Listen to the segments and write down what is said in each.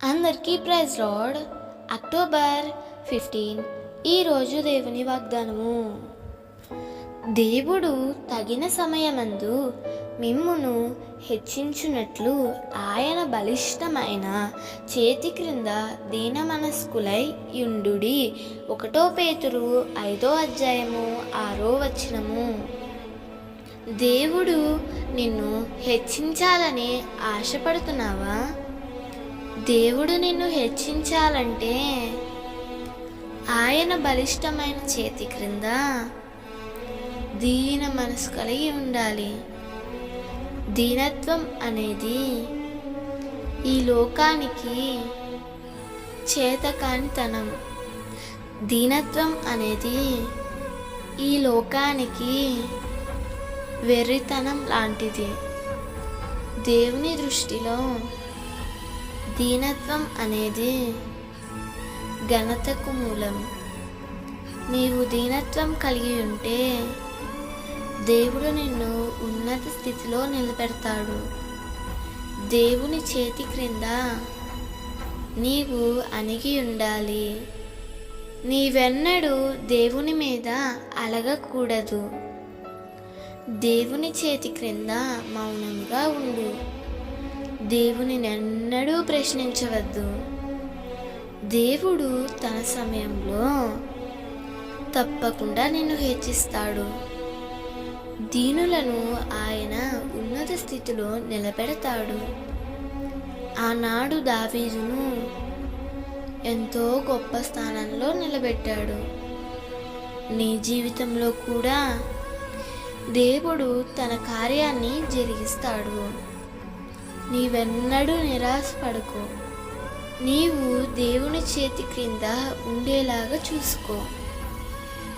అందరికీ praise lord. October fifteen. ఈరోజు దేవుని వాగ్దానము. దేవుడు తగిన సమయమందు మిమ్మును హెచ్చించున్నట్లు ఆయన బలిష్టమైన చేతి క్రింద దీన మనస్కులై యుండుడి ఒకటో పేతురు ఐదో అధ్యాయము ఆరో వచనము. దేవుడు నిన్ను హెచ్చించాలని ఆశపడుతున్నావా? దేవుడు నిన్ను హెచ్చించాలంటే ఆయన బలిష్టమైన చేతి క్రింద దీన మనసు కలిగి ఉండాలి. దీనత్వం అనేది ఈ లోకానికి చేతకానితనం. దీనత్వం అనేది ఈ లోకానికి వెర్రితనం లాంటిది. దేవుని దృష్టిలో దీనత్వం అనేది ఘనతకు మూలం. నీవు దీనత్వం కలిగి ఉంటే దేవుడు నిన్ను ఉన్నత స్థితిలో నిలబెడతాడు. దేవుని చేతి క్రింద నీవు అణిగి ఉండాలి. నీవెన్నడూ దేవుని మీద అలగకూడదు. దేవుని చేతి క్రింద మౌనంగా ఉండు. దేవుని ఎన్నడూ ప్రశ్నించవద్దు. దేవుడు తన సమయంలో తప్పకుండా నిన్ను హెచ్చిస్తాడు. దీనులను ఆయన ఉన్నత స్థితిలో నిలబెడతాడు. ఆనాడు దావీదును ఎంతో గొప్ప స్థానంలో నిలబెట్టాడు. నీ జీవితంలో కూడా దేవుడు తన కార్యాన్ని జరిగిస్తాడు. నీవెన్నడూ నిరాశపడకు. నీవు దేవుని చేతి క్రింద ఉండేలాగా చూసుకో.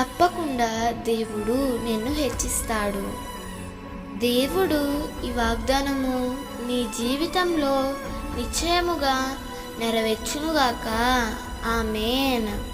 తప్పకుండా దేవుడు నిన్ను హెచ్చిస్తాడు. దేవుడు ఈ వాగ్దానము నీ జీవితంలో నిశ్చయముగా నెరవేర్చునుగాక. ఆమెన్.